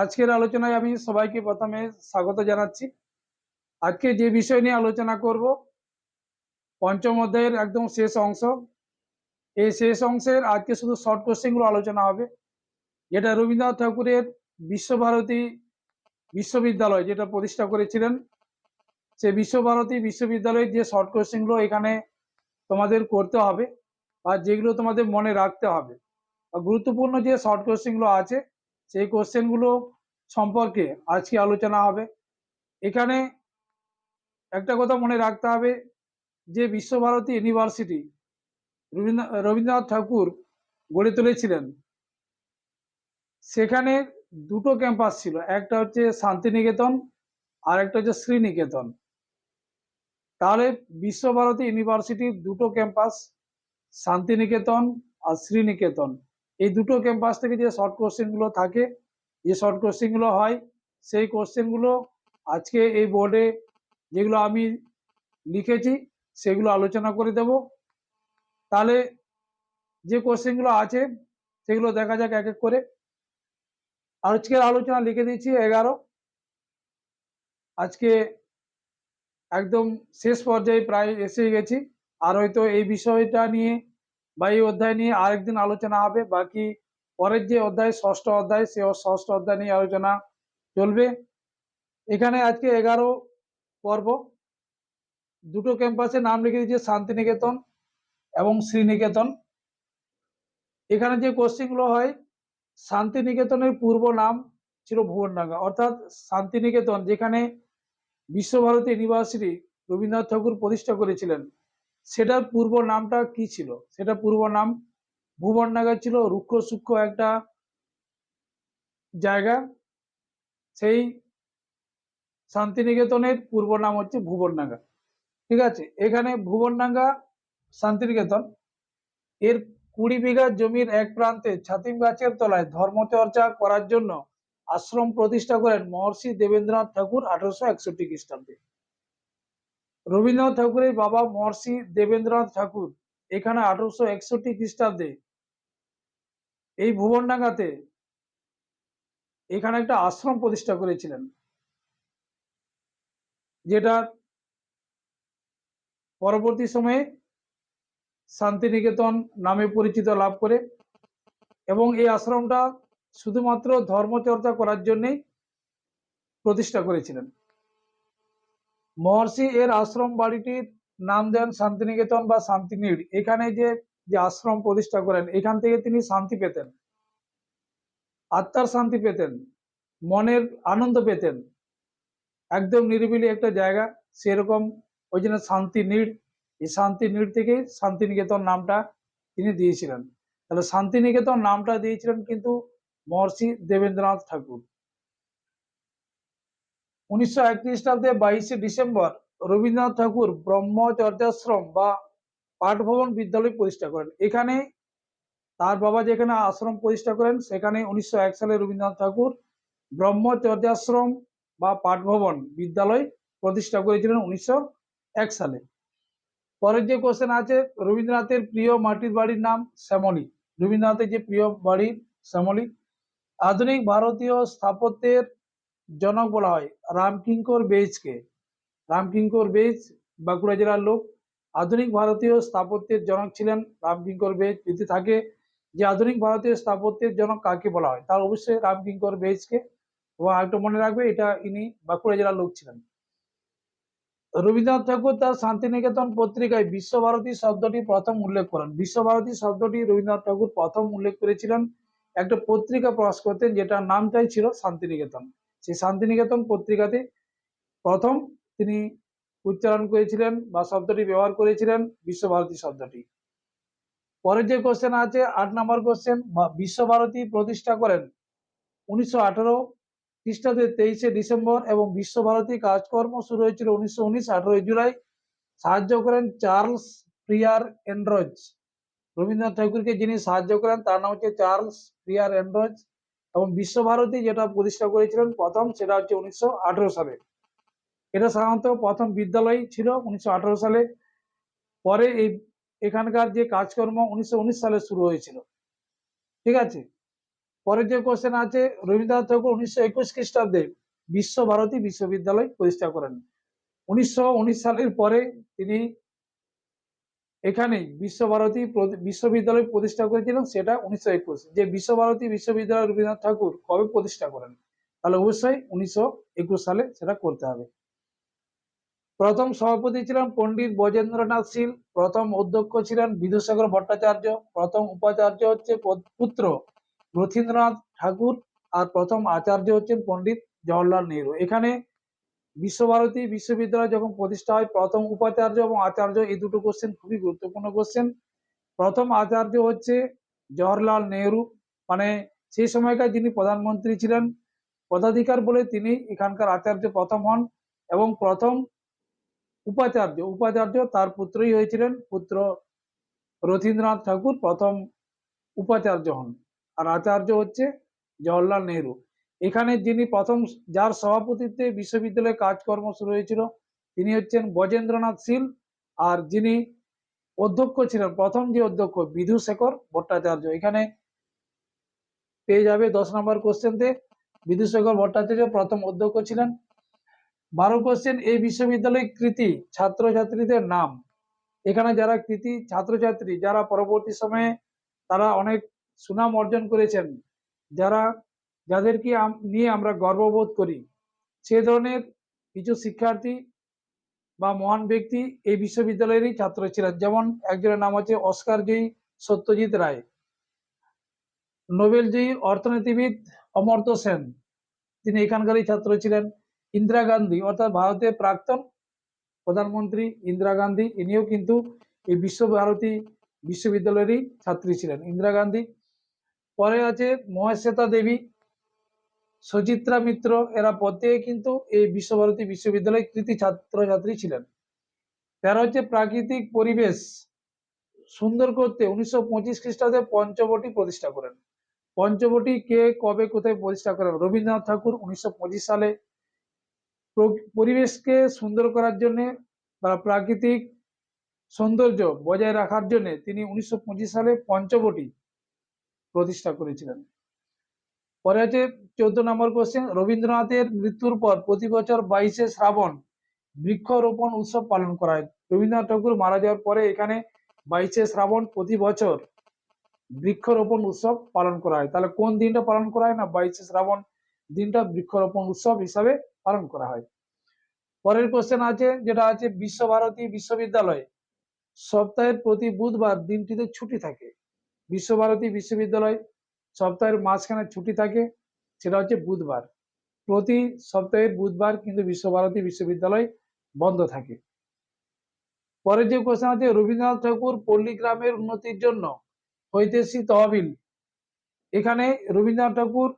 আজকের আলোচনায় আমি সবাইকে প্রথমে স্বাগত জানাচ্ছি। আজকে যে বিষয় নিয়ে আলোচনা করব, পঞ্চম অধ্যায়ের একদম শেষ অংশ। এই শেষ অংশের আজকে শুধু শর্ট কোশ্চেনগুলো আলোচনা হবে, যেটা রবীন্দ্রনাথ ঠাকুরের বিশ্বভারতী বিশ্ববিদ্যালয় যেটা প্রতিষ্ঠা করেছিলেন। সে বিশ্বভারতী বিশ্ববিদ্যালয়ের যে শর্ট কোশ্চেনগুলো এখানে তোমাদের করতে হবে, আর যেগুলো তোমাদের মনে রাখতে হবে। গুরুত্বপূর্ণ যে শর্ট কোশ্চেনগুলো আছে সেই কোশ্চেনগুলো সম্পর্কে আজকে আলোচনা হবে। এখানে একটা কথা মনে রাখতে হবে যে বিশ্বভারতী ইউনিভার্সিটি রবীন্দ্র- রবীন্দ্রনাথ ঠাকুর গড়ে তুলেছিলেন। সেখানে দুটো ক্যাম্পাস ছিল, একটা হচ্ছে শান্তিনিকেতন আর একটা হচ্ছে শ্রীনিকেতন। তাহলে বিশ্বভারতী ইউনিভার্সিটির দুটো ক্যাম্পাস শান্তিনিকেতন আর শ্রীনিকেতন। এই দুটো ক্যাম্পাস থেকে যে শর্ট কোশ্চেনগুলো থাকে, যে শর্ট কোশ্চেনগুলো হয়, সেই কোশ্চেনগুলো আজকে এই বোর্ডে যেগুলো আমি লিখেছি, সেগুলো আলোচনা করে দেব। তাহলে যে কোশ্চেনগুলো আছে, সেগুলো দেখা যাক এক এক করে। আজকের আলোচনা লিখে দিচ্ছি এগারো। আজকে একদম শেষ পর্যায়ে প্রায় এসে গেছি। আর হয়তো এই বিষয়টা নিয়ে বা এই অধ্যায় নিয়ে আরেকদিন আলোচনা হবে। বাকি পরের যে অধ্যায়, ষষ্ঠ অধ্যায়, সে ষষ্ঠ অধ্যায় নিয়ে আলোচনা চলবে। এখানে আজকে এগারো পর্ব। দুটো ক্যাম্পাসে নাম লিখে দিয়েছে শান্তিনিকেতন এবং শ্রীনিকেতন। এখানে যে কোশ্চেনগুলো হয়, শান্তিনিকেতনের পূর্ব নাম ছিল ভুবনডাঙ্গা। অর্থাৎ শান্তিনিকেতন, যেখানে বিশ্বভারতী ইউনিভার্সিটি রবীন্দ্রনাথ ঠাকুর প্রতিষ্ঠা করেছিলেন। সেটার পূর্ব নামটা কি ছিল? সেটা পূর্ব নাম ভুবনডাঙ্গা ছিল, রুক্ষ সূক্ষ্ম একটা জায়গা। সেই শান্তিনিকেতনের পূর্ব নাম হচ্ছে ভুবনডাঙ্গা ঠিক আছে, এখানে ভুবনডাঙ্গা শান্তিনিকেতন, এর কুড়ি বিঘা জমির এক প্রান্তে ছাতিম গাছের তলায় ধর্মচর্চা করার জন্য আশ্রম প্রতিষ্ঠা করেন মহর্ষি দেবেন্দ্রনাথ ঠাকুর আঠারোশো একষট্টি খ্রিস্টাব্দে। রবীন্দ্রনাথ ঠাকুরের বাবা মহর্ষি দেবেন্দ্রনাথ ঠাকুর এখানে আঠারোশো একষট্টি খ্রিস্টাব্দে এই ভুবনডাঙ্গাতে এখানে একটা আশ্রম প্রতিষ্ঠা করেছিলেন, যেটা পরবর্তী সময়ে শান্তিনিকেতন নামে পরিচিত লাভ করে এবং এই আশ্রমটা শুধুমাত্র ধর্মচর্চা করার জন্যই প্রতিষ্ঠা করেছিলেন। মহর্ষি এর আশ্রম বাড়িটির নাম দেন শান্তিনিকেতন বা শান্তিনীড়। এখানে যে যে আশ্রম প্রতিষ্ঠা করেন, এখান থেকে তিনি শান্তি পেতেন। আত্মার শান্তি পেতেন, মনের আনন্দ পেতেন। একদম নিরিবিলি একটা জায়গা, সেরকম ওই জন্য শান্তি নীড় এই শান্তি নীড় থেকে শান্তিনিকেতন নামটা তিনি দিয়েছিলেন। তাহলে শান্তিনিকেতন নামটা দিয়েছিলেন কিন্তু মহর্ষি দেবেন্দ্রনাথ ঠাকুর। উনিশশো এক খ্রিস্টাব্দে বাইশে ডিসেম্বর রবীন্দ্রনাথ ঠাকুর ব্রহ্মচর্যাশ্রম বা পাঠভবন বিদ্যালয় প্রতিষ্ঠা করেন। এখানে তার বাবা যেখানে আশ্রম প্রতিষ্ঠা করেন, সেখানে উনিশশো এক সালে রবীন্দ্রনাথ ঠাকুর ব্রহ্মচর্যাশ্রম বা পাঠভবন বিদ্যালয় প্রতিষ্ঠা করেছিলেন উনিশশো এক সালে। পরের যে কোশ্চেন আছে, রবীন্দ্রনাথের প্রিয় মাটির বাড়ির নাম শ্যামলী। রবীন্দ্রনাথের যে প্রিয় বাড়ি শ্যামলী, আধুনিক ভারতীয় স্থাপত্যের জনক বলা হয়। রামকিঙ্কর বেইজকে রামকিঙ্কর বেইজ বাঁকুড়া জেলার লোক। আধুনিক ভারতীয় স্থাপত্যের জনক ছিলেন রামকিঙ্কর বেইজ যদি থাকে যে আধুনিক ভারতীয় স্থাপত্যের জনক কাকে বলা হয়? তার অবশ্যই রামকিঙ্কর বেইজকে এবং আরেকটা মনে রাখবে, এটা ইনি বাঁকুড়া জেলার লোক ছিলেন। রবীন্দ্রনাথ ঠাকুর তার শান্তিনিকেতন পত্রিকায় বিশ্বভারতী শব্দটি প্রথম উল্লেখ করেন। বিশ্বভারতী শব্দটি রবীন্দ্রনাথ ঠাকুর প্রথম উল্লেখ করেছিলেন। একটা পত্রিকা প্রকাশ করতেন, যেটার নামটাই ছিল শান্তিনিকেতন। সেই শান্তিনিকেতন পত্রিকাতে প্রথম তিনি উচ্চারণ করেছিলেন বা শব্দটি ব্যবহার করেছিলেন বিশ্বভারতী শব্দটি। পরের যে কোশ্চেন আছে, আট নম্বর কোশ্চেন বিশ্বভারতী প্রতিষ্ঠা করেন উনিশশো আঠারো খ্রিস্টাব্দে তেইশে ডিসেম্বর এবং বিশ্বভারতী কাজকর্ম শুরু হয়েছিল উনিশশো উনিশ আঠারোই জুলাই। সাহায্য করেন চার্লস প্রিয়ার এন্ড্রজ। রবীন্দ্রনাথ ঠাকুরকে যিনি সাহায্য করেন, তার নাম হচ্ছে চার্লস প্রিয়ার এন্ড্রজ। এবং বিশ্বভারতী যেটা প্রতিষ্ঠা করেছিলেন প্রথম, সেটা হচ্ছে উনিশশো আঠারো সালে। এটা সাধারণত প্রথম বিদ্যালয় ছিল উনিশশো আঠারো সালে। পরে এই, এখানকার যে কাজকর্ম উনিশশো উনিশ সালে শুরু হয়েছিল। ঠিক আছে? পরে যে কোশ্চেন আছে, রবীন্দ্রনাথ ঠাকুর উনিশশো একুশ খ্রিস্টাব্দে বিশ্বভারতী বিশ্ববিদ্যালয় প্রতিষ্ঠা করেন। উনিশশো উনিশ সালের পরে তিনি এখানেই বিশ্বভারতী বিশ্ববিদ্যালয় প্রতিষ্ঠা করেছিলেন সেটা উনিশশো একুশ। যে বিশ্বভারতী বিশ্ববিদ্যালয় রবীন্দ্রনাথ ঠাকুর কবে প্রতিষ্ঠা করেন? তাহলে অবশ্যই উনিশশো একুশ সালে সেটা করতে হবে। প্রথম সভাপতি ছিলেন পণ্ডিত বজেন্দ্রনাথ শীল, প্রথম অধ্যক্ষ ছিলেন বিদুসাগর ভট্টাচার্য, প্রথম উপাচার্য হচ্ছে পুত্র রথীন্দ্রনাথ ঠাকুর, আর প্রথম আচার্য হচ্ছেন পণ্ডিত জওয়াহরলাল নেহরু। এখানে বিশ্বভারতী বিশ্ববিদ্যালয় যখন প্রতিষ্ঠা হয়, প্রথম উপাচার্য এবং আচার্য এই দুটো কোশ্চেন খুবই গুরুত্বপূর্ণ কোশ্চেন প্রথম আচার্য হচ্ছে জওহরলাল নেহরু। মানে সেই সময়কার যিনি প্রধানমন্ত্রী ছিলেন, পদাধিকার বলে তিনি এখানকার আচার্য প্রথম হন এবং প্রথম উপাচার্য উপাচার্য তার পুত্রই হয়েছিলেন, পুত্র রথীন্দ্রনাথ ঠাকুর প্রথম উপাচার্য হন। আর আচার্য হচ্ছে জওহরলাল নেহরু। এখানে যিনি প্রথম যার সভাপতিত্বে বিশ্ববিদ্যালয়ে কাজকর্ম শুরু হয়েছিল, তিনি হচ্ছেন বজেন্দ্রনাথ শীল আর যিনি অধ্যক্ষ ছিলেন, প্রথম যে অধ্যক্ষ বিধুশেখর ভট্টাচার্য। এখানে পেয়ে যাবে দশ নম্বর কোশ্চেনতে বিধুশেখর ভট্টাচার্য প্রথম অধ্যক্ষ ছিলেন। বারো কোশ্চেন এই বিশ্ববিদ্যালয়ের কৃতি ছাত্রছাত্রীদের নাম। এখানে যারা কৃতি ছাত্রছাত্রী, যারা পরবর্তী সময়ে তারা অনেক সুনাম অর্জন করেছেন, যারা যাদেরকে নিয়ে আমরা গর্ববোধ করি। সে ধরনের কিছু শিক্ষার্থী বা মহান ব্যক্তি এই বিশ্ববিদ্যালয়েরই ছাত্র ছিলেন। যেমন একজনের নাম হচ্ছে অস্কার জয়ী সত্যজিৎ রায়। নোবেলজয়ী অর্থনীতিবিদ অমর্ত্য সেন। তিনি এখানকারই ছাত্র ছিলেন। ইন্দিরা গান্ধী, অর্থাৎ ভারতের প্রাক্তন প্রধানমন্ত্রী ইন্দিরা গান্ধী, ইনিও কিন্তু এই বিশ্বভারতী বিশ্ববিদ্যালয়েরই ছাত্রী ছিলেন। ইন্দিরা গান্ধী। পরে আছে মহেশ্বেতা দেবী। সুচিত্রা মিত্র এরা প্রত্যেকে কিন্তু এই বিশ্বভারতী বিশ্ববিদ্যালয়ের কৃতি ছাত্রছাত্রী ছিলেন। তেরো হচ্ছে প্রাকৃতিক পরিবেশ সুন্দর করতে উনিশশো পঁচিশ খ্রিস্টাব্দে পঞ্চবটি প্রতিষ্ঠা করেন। পঞ্চবটি কে কবে কোথায় প্রতিষ্ঠা করেন? রবীন্দ্রনাথ ঠাকুর উনিশশো পঁচিশ সালে পরিবেশকে সুন্দর করার জন্য বা প্রাকৃতিক সৌন্দর্য বজায় রাখার জন্য তিনি উনিশশো পঁচিশ সালে পঞ্চবটি প্রতিষ্ঠা করেছিলেন। পরে আছে চোদ্দ নম্বর কোশ্চেন রবীন্দ্রনাথের মৃত্যুর পর প্রতি বছর বাইশে শ্রাবণ বৃক্ষরোপণ উৎসব পালন করা হয়। রবীন্দ্রনাথ ঠাকুর মারা যাওয়ার পরে এখানে বাইশে শ্রাবণ প্রতি বছর বৃক্ষরোপণ উৎসব পালন করা হয়। তাহলে কোন দিনটা পালন করা হয় না বাইশে শ্রাবণ দিনটা বৃক্ষরোপণ উৎসব হিসাবে পালন করা হয়। পরের কোশ্চেন আছে, যেটা আছে বিশ্বভারতী বিশ্ববিদ্যালয়। সপ্তাহের প্রতি বুধবার দিনটিতে ছুটি থাকে। বিশ্বভারতী বিশ্ববিদ্যালয় সপ্তাহের মাঝখানে ছুটি থাকে, সেটা হচ্ছে বুধবার। প্রতি সপ্তাহের বুধবার কিন্তু বিশ্বভারতী বিশ্ববিদ্যালয় বন্ধ থাকে। পরের যে কোশ্চেন আছে, রবীন্দ্রনাথ ঠাকুর পল্লীগ্রামের উন্নতির জন্য হৈতেশী তহবিল। এখানে রবীন্দ্রনাথ ঠাকুর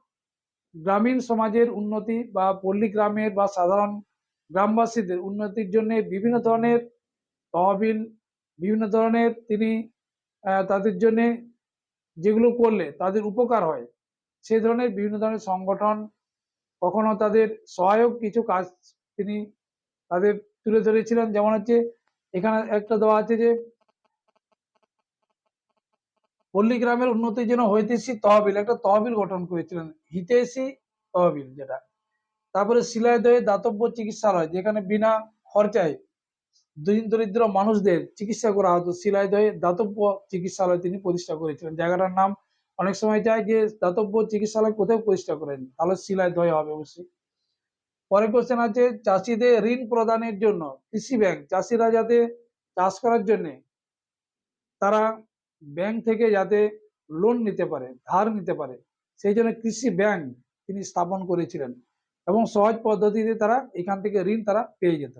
গ্রামীণ সমাজের উন্নতি বা পল্লী গ্রামের বা সাধারণ গ্রামবাসীদের উন্নতির জন্য বিভিন্ন ধরনের তহবিল, বিভিন্ন ধরনের তিনি তাদের জন্য যেগুলো করলে তাদের উপকার হয়। সেই ধরনের বিভিন্ন ধরনের সংগঠন, কখনো তাদের সহায়ক কিছু কাজ তিনি তাদের তুলে ধরেছিলেন। যেমন হচ্ছে, এখানে একটা দেওয়া আছে যে পল্লী গ্রামের উন্নতির জন্য হৈতেশী তহবিল, একটা তহবিল গঠন করেছিলেন, হিতেশী তহবিল যেটা। তারপরে শিলাইদহে দাতব্য চিকিৎসালয়, যেখানে বিনা খরচায় দীন দরিদ্র মানুষদের চিকিৎসা করা হতো। শিলাইদহে দাতব্য চিকিৎসালয় তিনি প্রতিষ্ঠা করেছিলেন। জায়গাটার নাম অনেক সময় চায় যে দাতব্য চিকিৎসালয় কোথায় প্রতিষ্ঠা করেন? তাহলে শিলাইদহে হবে অবশ্যই। পরের কোশ্চেন আছে, চাষিদের ঋণ প্রদানের জন্য কৃষি ব্যাংক, চাষিরা যাতে চাষ করার জন্য তারা ব্যাংক থেকে যাতে লোন নিতে পারে, ধার নিতে পারে, সেই জন্য কৃষি ব্যাংক তিনি স্থাপন করেছিলেন। এবং সহজ পদ্ধতিতে তারা এখান থেকে ঋণ তারা পেয়ে যেত।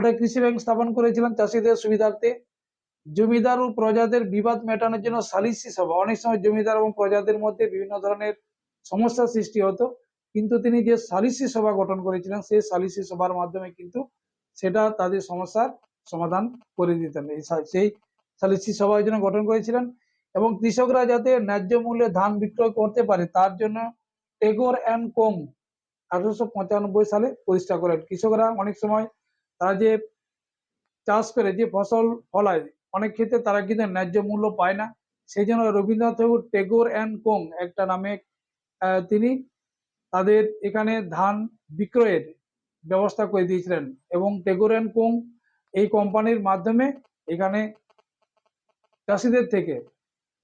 ওটা কৃষি ব্যাংক স্থাপন করেছিলেন চাষিদের সুবিধার্থে। জমিদার ও প্রজাদের বিবাদ মেটানোর জন্য সালিসি সভা। অনেক সময় জমিদার এবং প্রজাদের মধ্যে বিভিন্ন ধরনের সমস্যার সৃষ্টি হতো, কিন্তু তিনি যে সালিসি সভা গঠন করেছিলেন, সেই সালিসি সভার মাধ্যমে কিন্তু সেটা তাদের সমস্যার সমাধান করে দিতেন। এই সেই সালিসি সভা জন্য গঠন করেছিলেন এবং কৃষকরা যাতে ন্যায্য মূল্যে ধান বিক্রয় করতে পারে, তার জন্য টেগোর অ্যান্ড কোং আঠারোশো পঁচানব্বই সালে প্রতিষ্ঠা করেন। কৃষকরা অনেক সময় তারা যে চাষ করে, যে ফসল ফলায়, অনেক ক্ষেত্রে তারা কিন্তু ন্যায্য মূল্য পায় না। সেই জন্য রবীন্দ্রনাথ ঠাকুর, টেগোর অ্যান্ড কোং একটা নামে তিনি তাদের এখানে ধান বিক্রয়ের ব্যবস্থা করে দিয়েছিলেন এবং টেগোর অ্যান্ড কোং এই কোম্পানির মাধ্যমে এখানে চাষিদের থেকে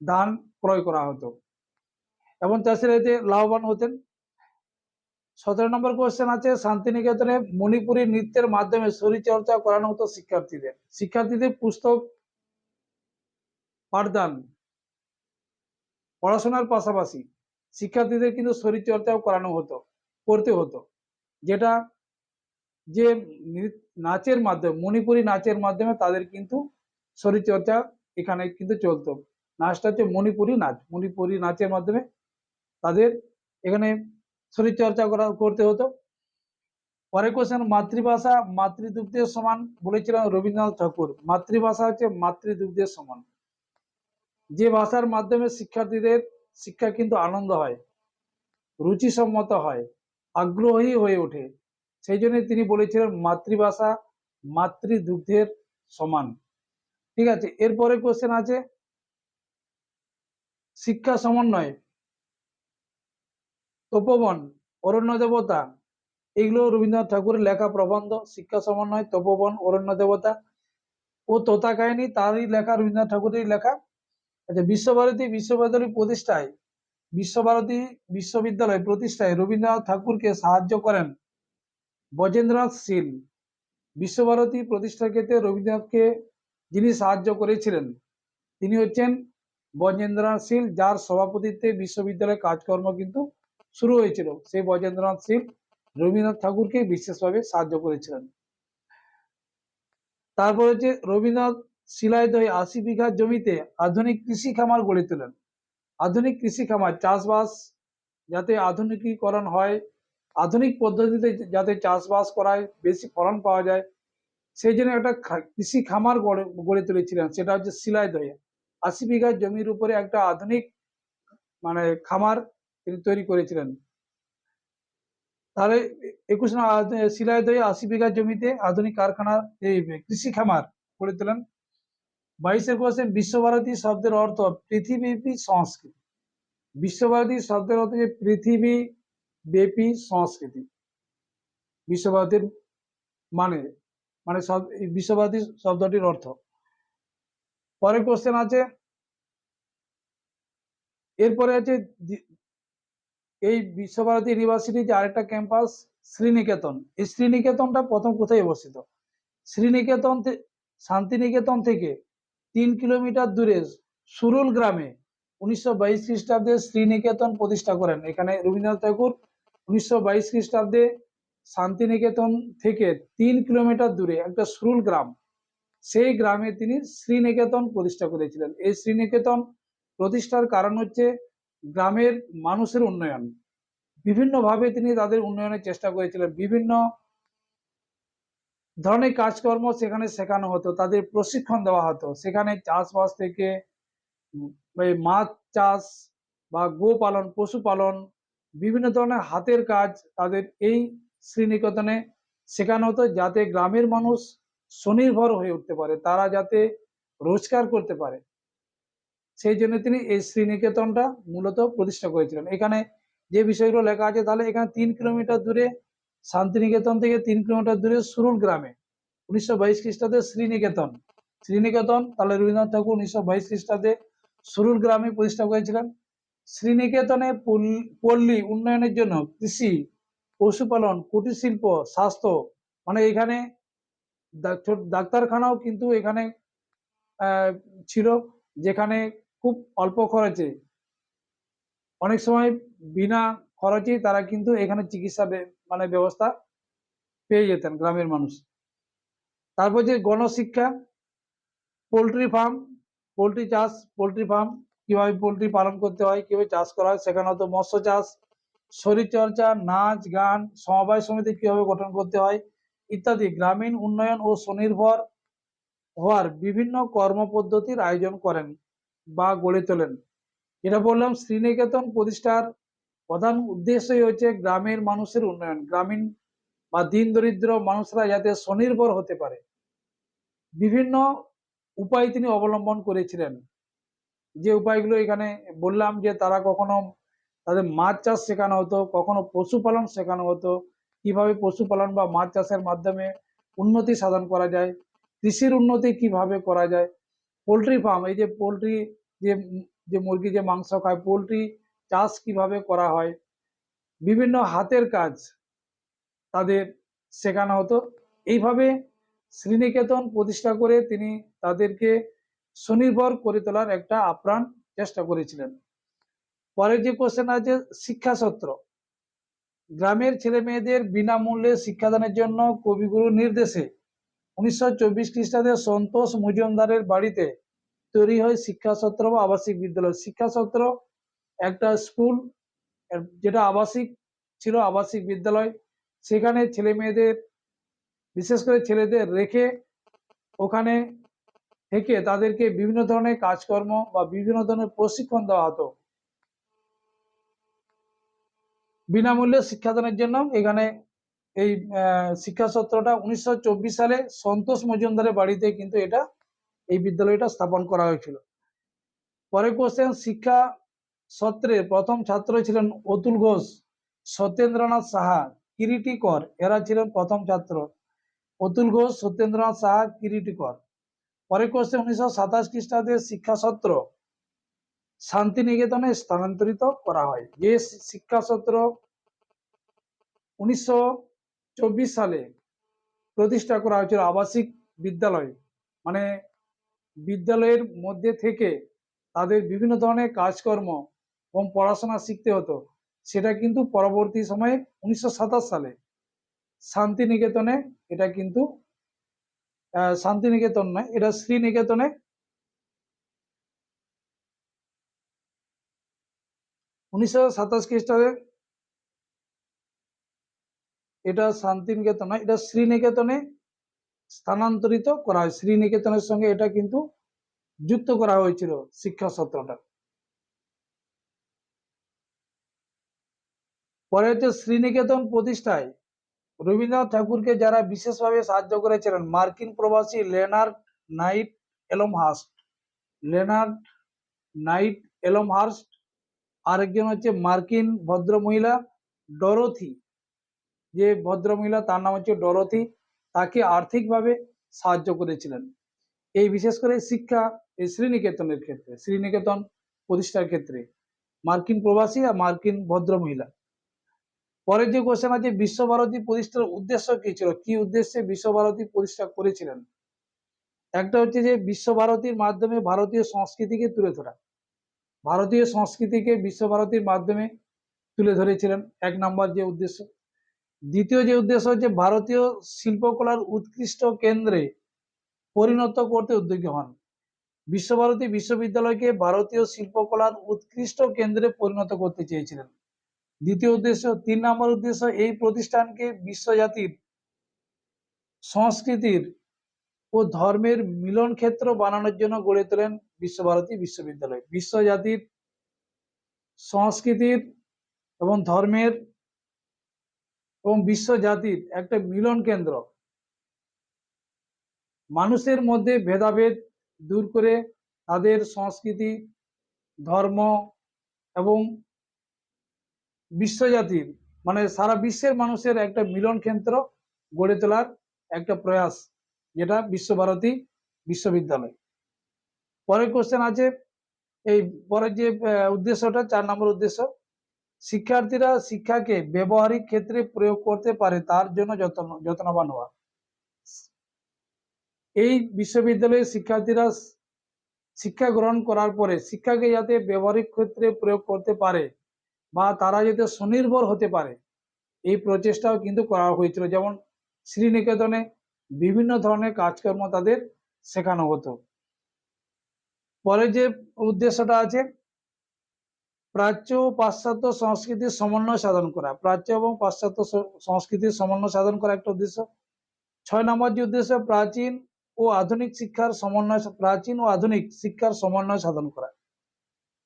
ধান ক্রয় করা হতো। এবং চাষিরা এতে লাভবান হতেন। সতেরো নম্বর কোয়েশ্চেন আছে, শান্তিনিকেতনে মণিপুরী নৃত্যের মাধ্যমে শরীরচর্চা করানো হতো শিক্ষার্থীদের। শিক্ষার্থীদের পুস্তক পাঠদান, পড়াশোনার পাশাপাশি শিক্ষার্থীদের কিন্তু শরীরচর্চাও করানো হতো, করতে হতো। যেটা যে নাচের মাধ্যমে, মণিপুরি নাচের মাধ্যমে তাদের কিন্তু শরীরচর্চা এখানে কিন্তু চলতো। নাচটা হচ্ছে মণিপুরি নাচ। মণিপুরি নাচের মাধ্যমে তাদের এখানে শরীরচর্চা করা, করতে হতো। পরে কোশ্চেন মাতৃভাষা মাতৃদুগ্ধের সমান বলেছিলাম রবীন্দ্রনাথ ঠাকুর। মাতৃভাষা হচ্ছে মাতৃদুগ্ধের সমান। যে ভাষার মাধ্যমে শিক্ষার্থীদের শিক্ষা কিন্তু আনন্দ হয়, রুচিসম্মত হয়, আগ্রহী হয়ে ওঠে। সেই জন্য তিনি বলেছিলেন মাতৃভাষা মাতৃদুগ্ধের সমান। ঠিক আছে, এরপরে কোশ্চেন আছে, শিক্ষা সমন্বয়। তপবন অরণ্য দেবতা এগুলো রবীন্দ্রনাথ ঠাকুরের লেখা প্রবন্ধ, শিক্ষা সমন্বয়, তপবন অরণ্য দেবতা ও তোতা কাহিনী তারই লেখা, রবীন্দ্রনাথ ঠাকুরেরই লেখা। আচ্ছা বিশ্বভারতী বিশ্ববিদ্যালয় প্রতিষ্ঠায়, বিশ্বভারতী বিশ্ববিদ্যালয় প্রতিষ্ঠায় রবীন্দ্রনাথ ঠাকুরকে সাহায্য করেন বজেন্দ্রনাথ শীল। বিশ্বভারতী প্রতিষ্ঠার ক্ষেত্রে রবীন্দ্রনাথকে যিনি সাহায্য করেছিলেন, তিনি হচ্ছেন বজেন্দ্রনাথ শীল, যার সভাপতিত্বে বিশ্ববিদ্যালয়ের কাজকর্ম কিন্তু শুরু হয়েছিল। সেই বজেন্দ্রনাথ শীল রবীন্দ্রনাথ ঠাকুরকে বিশেষভাবে সাহায্য করেছিলেন। তারপর হচ্ছে রবীন্দ্রনাথ শিলাইদহে আশি বিঘা জমিতে আধুনিক কৃষি খামার গড়ে তোলেন। আধুনিক কৃষি খামার, চাষবাস যাতে আধুনিকীকরণ হয়, আধুনিক পদ্ধতিতে যাতে চাষবাস করায়, বেশি ফলন পাওয়া যায়, সেই জন্য একটা কৃষি খামার গড়ে গড়ে তুলেছিলেন। সেটা হচ্ছে শিলাইদহে আশি বিঘা জমির উপরে একটা আধুনিক মানে খামার তিনি তৈরি করেছিলেন। তাহলে একুশ শিলাইদহে আশি বিঘা জমিতে আধুনিক কারখানার এই কৃষি খামার গড়ে তোলেন। বাইশের কোশ্চেন বিশ্বভারতী শব্দের অর্থ পৃথিবীব্যাপী সংস্কৃতি। বিশ্বভারতী শব্দের অর্থ যে পৃথিবী ব্যাপী সংস্কৃতি। বিশ্বভারতীর মানে মানে বিশ্বভারতী শব্দটির অর্থ। পরের কোশ্চেন আছে। এরপরে আছে এই বিশ্বভারতী ইউনিভার্সিটির যে আরেকটা ক্যাম্পাস, শ্রীনিকেতন। এই শ্রীনিকেতনটা প্রথম কোথায় অবস্থিত? শ্রীনিকেতন শান্তিনিকেতন থেকে তিন কিলোমিটার দূরে সুরুল গ্রামে উনিশশো বাইশ খ্রিস্টাব্দে শ্রীনিকেতন প্রতিষ্ঠা করেন। এখানে রবীন্দ্রনাথ ঠাকুর উনিশশো বাইশ খ্রিস্টাব্দে শান্তিনিকেতন থেকে তিন কিলোমিটার দূরে একটা সুরুল গ্রাম, সেই গ্রামে তিনি শ্রীনিকেতন প্রতিষ্ঠা করেছিলেন। এই শ্রীনিকেতন প্রতিষ্ঠার কারণ হচ্ছে গ্রামের মানুষের উন্নয়ন। বিভিন্নভাবে তিনি তাদের উন্নয়নের চেষ্টা করেছিলেন। বিভিন্ন ধরনের কাজকর্ম সেখানে শেখানো হতো, তাদের প্রশিক্ষণ দেওয়া হতো। সেখানে চাষবাস থেকে মাছ চাষ বা গো পালন পশুপালন বিভিন্ন ধরনের হাতের কাজ তাদের এই শ্রীনিকেতনে শেখানো হতো যাতে গ্রামের মানুষ স্বনির্ভর হয়ে উঠতে পারে, তারা যাতে রোজগার করতে পারে। সেই জন্য তিনি এই শ্রীনিকেতনটা মূলত প্রতিষ্ঠা করেছিলেন। এখানে যে বিষয়গুলো লেখা আছে, তাহলে এখানে তিন কিলোমিটার দূরে শান্তিনিকেতন থেকে তিন কিলোমিটার দূরে সুরুল গ্রামে, উনিশশো বাইশ খ্রিস্টাব্দে শ্রীনিকেতন। শ্রীনিকেতন, তাহলে রবীন্দ্রনাথ ঠাকুর উনিশশো বাইশ খ্রিস্টাব্দে সুরুল গ্রামে প্রতিষ্ঠা করেছিলেন। শ্রীনিকেতনে পল- পল্লী উন্নয়নের জন্য কৃষি, পশুপালন, কুটির শিল্প, স্বাস্থ্য মানে এখানে ডাক্তারখানাও কিন্তু এখানে ছিল, যেখানে খুব অল্প খরচে। অনেক সময় বিনা খরচে তারা কিন্তু এখানে চিকিৎসা মানে ব্যবস্থা পেয়ে যেতেন গ্রামের মানুষ। তারপর যে গণশিক্ষা, পোলট্রি ফার্ম, পোলট্রি চাষ, পোলট্রি ফার্ম, কীভাবে পোলট্রি পালন করতে হয়, কীভাবে চাষ করা হয়, সেখানে হয়তো মৎস্য চাষ, শরীরচর্চা, নাচ, গান, সমবায় সমিতি কীভাবে গঠন করতে হয় ইত্যাদি। গ্রামীণ উন্নয়ন ও স্বনির্ভর হওয়ার বিভিন্ন কর্মপদ্ধতির আয়োজন করেন। বা গড়ে তোলেন। যেটা বললাম, শ্রীনিকেতন প্রতিষ্ঠার প্রধান উদ্দেশ্যই হচ্ছে গ্রামের মানুষের উন্নয়ন। গ্রামীণ বা দিন দরিদ্র মানুষরা যাতে স্বনির্ভর হতে পারে। বিভিন্ন উপায় তিনি অবলম্বন করেছিলেন। যে উপায়গুলো এখানে বললাম যে তারা কখনো তাদের মাছ চাষ শেখানো হতো, কখনো পশুপালন শেখানো হতো, কীভাবে পশুপালন বা মাছ চাষের মাধ্যমে উন্নতি সাধন করা যায়, কৃষির উন্নতি কীভাবে করা যায় পোলট্রি ফার্ম, এই যে পোলট্রি যে যে মুরগি, যে মাংস খায়, পোলট্রি চাষ কীভাবে করা হয়? বিভিন্ন হাতের কাজ তাদের শেখানো হতো। এইভাবে শ্রীনিকেতন প্রতিষ্ঠা করে তিনি তাদেরকে স্বনির্ভর করে তোলার একটা আপ্রাণ চেষ্টা করেছিলেন। পরের যে কোশ্চেন আছে, শিক্ষা সত্র। গ্রামের ছেলে মেয়েদের বিনামূল্যে শিক্ষাদানের জন্য কবিগুরু নির্দেশে উনিশশো চব্বিশ খ্রিস্টাব্দে সন্তোষ মজুমদারের বাড়িতে তৈরি হয় শিক্ষা সত্র বা আবাসিক বিদ্যালয়। শিক্ষা সত্র একটা স্কুল যেটা আবাসিক ছিল, আবাসিক বিদ্যালয়। সেখানে ছেলে মেয়েদের, বিশেষ করে ছেলেদের রেখে ওখানে থেকে তাদেরকে বিভিন্ন ধরনের কাজকর্ম বা বিভিন্ন ধরনের প্রশিক্ষণ দেওয়া হতো। বিনামূল্যে শিক্ষাদানের জন্য এখানে এই শিক্ষা সত্রটা উনিশশো চব্বিশ সালে সন্তোষ মজুমদারের বাড়িতে কিন্তু এটা, এই বিদ্যালয়টা স্থাপন করা হয়েছিল। পরে কোশ্চেন শিক্ষা সত্রে প্রথম ছাত্র ছিলেন অতুল ঘোষ, সত্যেন্দ্রনাথ সাহা কিরিটি কর এরা ছিলেন প্রথম ছাত্র। অতুল ঘোষ, সত্যেন্দ্রনাথ সাহা কিরিটি কর পরে কোশ্চেন উনিশশো সাতাশ খ্রিস্টাব্দে শিক্ষা সত্র শান্তিনিকেতনে স্থানান্তরিত করা হয়। যে শিক্ষা সত্র উনিশশো চব্বিশ সালে প্রতিষ্ঠা করা হয়েছিল আবাসিক বিদ্যালয়। মানে বিদ্যালয়ের মধ্যে থেকে তাদের বিভিন্ন ধরনের কাজকর্ম এবং পড়াশোনা শিখতে হতো। সেটা কিন্তু পরবর্তী সময়ে উনিশশো সাতাশ সালে শান্তিনিকেতনে এটা কিন্তু শান্তিনিকেতন নয়, এটা শ্রীনিকেতনে উনিশশো সাতাশ খ্রিস্টাব্দে এটা শান্তিনিকেতন নয় এটা শ্রীনিকেতনে স্থানান্তরিত করা হয়। শ্রীনিকেতনের সঙ্গে এটা কিন্তু যুক্ত করা হয়েছিল শিক্ষা সত্রটা। পরে হচ্ছে শ্রীনিকেতন প্রতিষ্ঠায় রবীন্দ্রনাথ ঠাকুরকে যারা বিশেষভাবে সাহায্য করেছিলেন, মার্কিন প্রবাসী Leonard Knight Elmhirst, Leonard Knight Elmhirst, আরেকজন হচ্ছে মার্কিন ভদ্রমহিলা ডরোথি। যে ভদ্রমহিলা, তার নাম হচ্ছে ডরোথি, তাকে আর্থিকভাবে সাহায্য করেছিলেন। এই বিশেষ করে শিক্ষা এই শ্রীনিকেতনের ক্ষেত্রে, শ্রীনিকেতন প্রতিষ্ঠার ক্ষেত্রে। মার্কিন প্রবাসী আর মার্কিন ভদ্রমহিলা। পরের যে কোশ্চেন আছে, বিশ্বভারতী প্রতিষ্ঠার উদ্দেশ্য কি ছিল? কি উদ্দেশ্যে বিশ্বভারতী প্রতিষ্ঠা করেছিলেন? একটা হচ্ছে যে বিশ্বভারতীর মাধ্যমে ভারতীয় সংস্কৃতিকে তুলে ধরা। ভারতীয় সংস্কৃতিকে বিশ্বভারতীর মাধ্যমে তুলে ধরেছিলেন। এক নম্বর যে উদ্দেশ্য দ্বিতীয় যে উদ্দেশ্য হচ্ছে ভারতীয় শিল্পকলার উৎকৃষ্ট কেন্দ্রে পরিণত করতে উদ্যোগী হন। বিশ্বভারতী বিশ্ববিদ্যালয়কে ভারতীয় শিল্পকলার উৎকৃষ্ট কেন্দ্রে পরিণত করতে চেয়েছিলেন। দ্বিতীয় উদ্দেশ্য, তিন নম্বর উদ্দেশ্য, এই প্রতিষ্ঠানকে বিশ্বজাতির সংস্কৃতির ও ধর্মের মিলন ক্ষেত্র বানানোর জন্য গড়ে তোলেন বিশ্বভারতী বিশ্ববিদ্যালয়। বিশ্বজাতির সংস্কৃতির এবং ধর্মের এবং বিশ্ব জাতির একটা মিলন কেন্দ্র। মানুষের মধ্যে ভেদাভেদ দূর করে তাদের সংস্কৃতি, ধর্ম এবং বিশ্বজাতির মানে সারা বিশ্বের মানুষের একটা মিলন কেন্দ্র গড়ে তোলার একটা প্রয়াস, যেটা বিশ্বভারতী বিশ্ববিদ্যালয়। পরের কোশ্চেন আছে, এই পরের যে উদ্দেশ্যটা, চার নম্বর উদ্দেশ্য শিক্ষার্থীরা শিক্ষাকে ব্যবহারিক ক্ষেত্রে প্রয়োগ করতে পারে তার জন্য যত্ন, যত্নবান হওয়া। এই বিশ্ববিদ্যালয়ের শিক্ষার্থীরা শিক্ষা গ্রহণ করার পরে শিক্ষাকে যাতে ব্যবহারিক ক্ষেত্রে প্রয়োগ করতে পারে বা তারা যাতে স্বনির্ভর হতে পারে, এই প্রচেষ্টাও কিন্তু করা হয়েছিল। যেমন শ্রীনিকেতনে বিভিন্ন ধরনের কাজকর্ম তাদের শেখানো হতো। পরে যে উদ্দেশ্যটা আছে প্রাচ্য ও পাশ্চাত্য সংস্কৃতির সমন্বয় সাধন করা। প্রাচ্য এবং পাশ্চাত্য সংস্কৃতির সমন্বয় সাধন করা একটা উদ্দেশ্য। ছয় নম্বর যে উদ্দেশ্য, প্রাচীন ও আধুনিক শিক্ষার সমন্বয় প্রাচীন ও আধুনিক শিক্ষার সমন্বয় সাধন করা।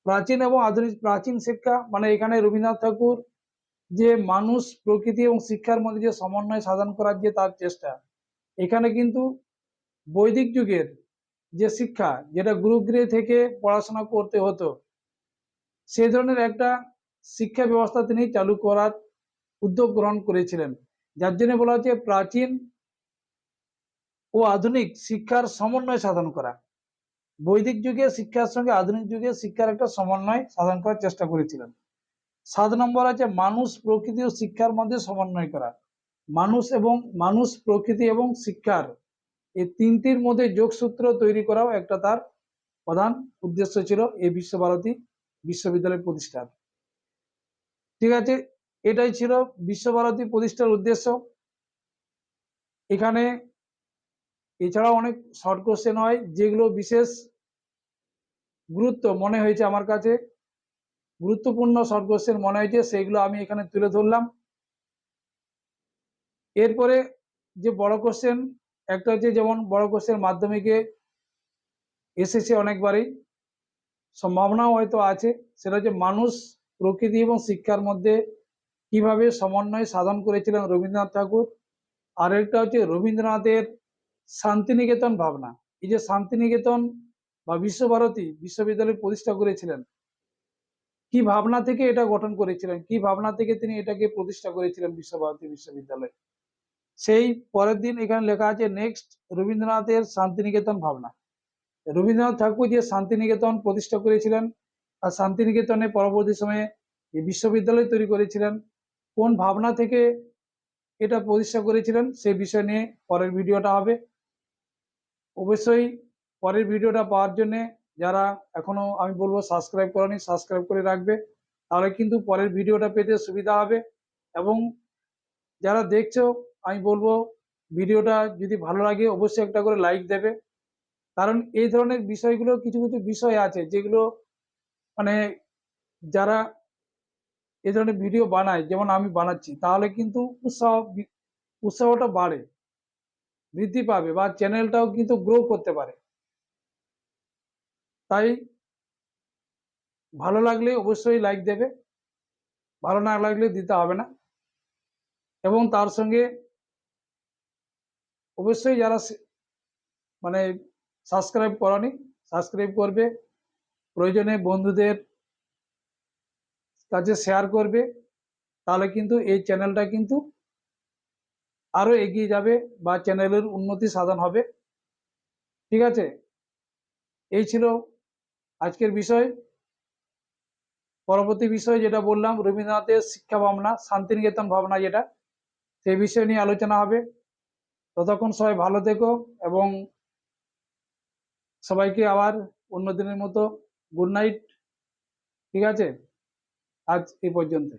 প্রাচীন এবং আধুনিক প্রাচীন শিক্ষা মানে এখানে রবীন্দ্রনাথ ঠাকুর যে মানুষ, প্রকৃতি এবং শিক্ষার মধ্যে যে সমন্বয় সাধন করার যে তার চেষ্টা, এখানে কিন্তু বৈদিক যুগের যে শিক্ষা, যেটা গুরুগৃহে থেকে পড়াশোনা করতে হতো সেই ধরনের একটা শিক্ষা ব্যবস্থা তিনি চালু করার উদ্যোগ গ্রহণ করেছিলেন। যার জন্য বলা হচ্ছে প্রাচীন ও আধুনিক শিক্ষার সমন্বয় সাধন করা। বৈদিক যুগে শিক্ষার সঙ্গে আধুনিক যুগে শিক্ষার একটা সমন্বয় সাধন করার চেষ্টা করেছিলেন। সাত নম্বর আছে মানুষ, প্রকৃতি ও শিক্ষার মধ্যে সমন্বয় করা। মানুষ এবং মানুষ, প্রকৃতি এবং শিক্ষার এই তিনটির মধ্যে যোগসূত্র তৈরি করাও একটা তার প্রধান উদ্দেশ্য ছিল। এই বিশ্বভারতী বিশ্ববিদ্যালয় প্রতিষ্ঠান। ঠিক আছে? এটাই ছিল বিশ্বভারতী প্রতিষ্ঠার উদ্দেশ্য। এখানে এছাড়াও অনেক শর্ট কোশ্চেন হয়, যেগুলো বিশেষ গুরুত্ব মনে হয়েছে আমার কাছে। গুরুত্বপূর্ণ শর্ট কোশ্চেন মনে হয়েছে, সেগুলো আমি এখানে তুলে ধরলাম। এরপরে যে বড় কোশ্চেন একটা হচ্ছে যেমন বড় কোশ্চেন মাধ্যমিকে এসেছে অনেকবারই। সম্ভাবনাও হয়তো আছে। সেটা হচ্ছে মানুষ প্রকৃতি এবং শিক্ষার মধ্যে কীভাবে সমন্বয় সাধন করেছিলেন রবীন্দ্রনাথ ঠাকুর। আর একটা হচ্ছে রবীন্দ্রনাথের শান্তিনিকেতন ভাবনা। এই যে শান্তিনিকেতন বা বিশ্বভারতী বিশ্ববিদ্যালয় প্রতিষ্ঠা করেছিলেন, কি ভাবনা থেকে এটা গঠন করেছিলেন? কি ভাবনা থেকে তিনি এটাকে প্রতিষ্ঠা করেছিলেন বিশ্বভারতী বিশ্ববিদ্যালয়? সেই পরের দিন এখানে লেখা আছে, নেক্সট রবীন্দ্রনাথের শান্তিনিকেতন ভাবনা। রবীন্দ্রনাথ ঠাকুর যে শান্তিনিকেতন প্রতিষ্ঠা করেছিলেন আর শান্তিনিকেতনে পরবর্তী সময়ে এই বিশ্ববিদ্যালয় তৈরি করেছিলেন, কোন ভাবনা থেকে এটা প্রতিষ্ঠা করেছিলেন সেই বিষয় নিয়ে পরের ভিডিওটা হবে। অবশ্যই পরের ভিডিওটা পাওয়ার জন্য যারা এখনও আমি বলব সাবস্ক্রাইব করেনি, সাবস্ক্রাইব করে রাখবে, তাহলে কিন্তু পরের ভিডিওটা পেতে সুবিধা হবে। এবং যারা দেখছ, আমি বলব ভিডিওটা যদি ভালো লাগে অবশ্যই একটা করে লাইক দেবে। কারণ এই ধরনের বিষয়গুলো কিছু কিছু বিষয় আছে যেগুলো মানে যারা এই ধরনের ভিডিও বানায়, যেমন আমি বানাচ্ছি, তাহলে কিন্তু উৎসাহ, উৎসাহটা বাড়ে, বৃদ্ধি পাবে বা চ্যানেলটাও কিন্তু গ্রো করতে পারে। তাই ভালো লাগলে অবশ্যই লাইক দেবে, ভালো না লাগলে দিতে হবে না। এবং তার সঙ্গে অবশ্যই যারা মানে সাবস্ক্রাইব করানি, সাবস্ক্রাইব করবে, প্রয়োজনে বন্ধুদের কাছে শেয়ার করবে, তাহলে কিন্তু এই চ্যানেলটা কিন্তু আরও এগিয়ে যাবে বা চ্যানেলের উন্নতি সাধন হবে। ঠিক আছে? এই ছিল আজকের বিষয়। পরবর্তী বিষয় যেটা বললাম, রবীন্দ্রনাথের শিক্ষা ভাবনা, শান্তিনিকেতন ভাবনা যেটা, সেই বিষয় নিয়ে আলোচনা হবে। ততক্ষণ সবাই ভালো থেকো এবং সবাইকে আবার অন্য দিনের মতো গুড নাইট ঠিক আছে? আজ এই পর্যন্ত